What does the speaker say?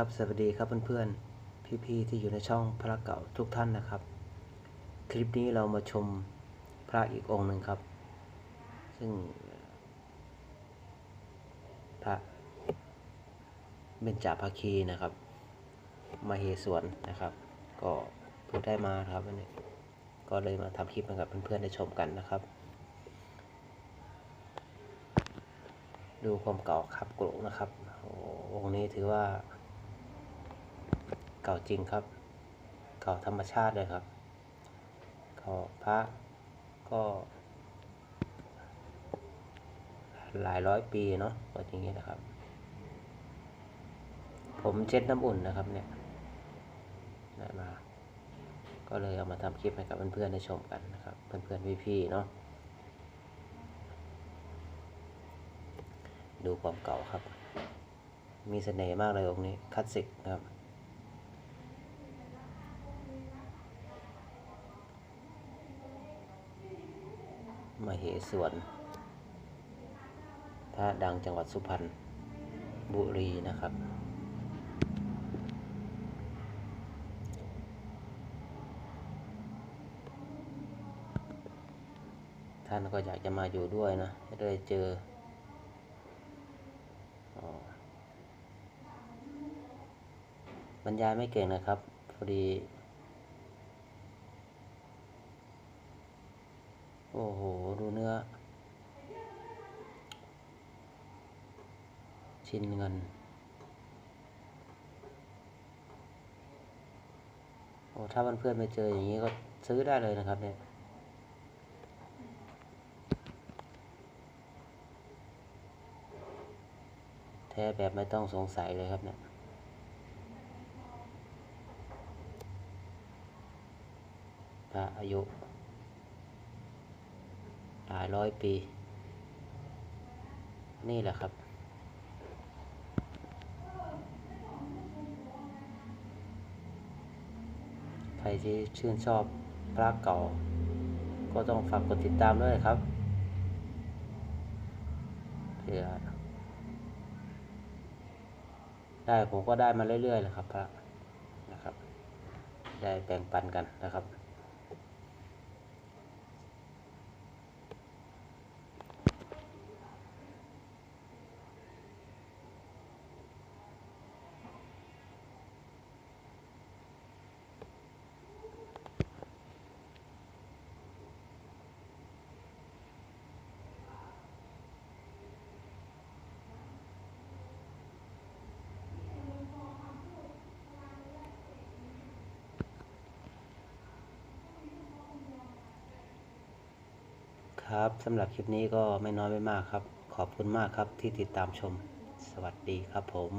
ครับสวัสดีครับเพื่อนๆ พี่ๆที่อยู่ในช่องพระเก่าทุกท่านนะครับ คลิปนี้เรามาชมพระอีกองค์หนึ่งครับ ซึ่ง พระเบญจภาคีนะครับ มาเหสวนนะครับ ก็เพิ่งได้มาครับวันนี้ก็เลยมาทำคลิปให้กับเพื่อนๆได้ชมกันนะครับ ดูความเก่าครับกรุนะครับโอ้องค์นี้ถือว่า เก่าจริงครับ เก่าธรรมชาติเลยครับเก่าพระก็ หลายร้อยปีเนาะก็อย่างนี้นะครับ ผมเช็ดน้ำอุ่นนะครับเนี่ยได้มา ก็เลยเอามาทำคลิปให้กับเพื่อนๆได้ชมกันนะครับ เพื่อนๆพี่ๆเนาะดูความเก่าครับ มีเสน่ห์มากเลยองค์นี้คลาสสิกนะครับ มาเหสวนพระดังจังหวัดสุพรรณบุรีนะครับ ท่านก็อยากจะมาอยู่ด้วยนะได้เจออบรรยายไม่เก่งนะครับพอดี โอ้โห ดูเนื้อ ชิ้นเงิน โอ้ ถ้าเพื่อนๆไปเจออย่างนี้ก็ซื้อได้เลยนะครับเนี่ยแท้แบบไม่ต้องสงสัยเลยครับเนี่ยพระอายุ หลายร้อยปี นี่แหละครับ ใครที่ชื่นชอบพระเก่า ก็ต้องฝากกดติดตามด้วยครับเพื่อได้ผมก็ได้มาเรื่อยๆเลยครับพระนะครับ ได้แบ่งปันกันนะครับ ครับสำหรับคลิปนี้ก็ไม่น้อยไม่มากครับ ขอบคุณมากครับที่ติดตามชม สวัสดีครับผม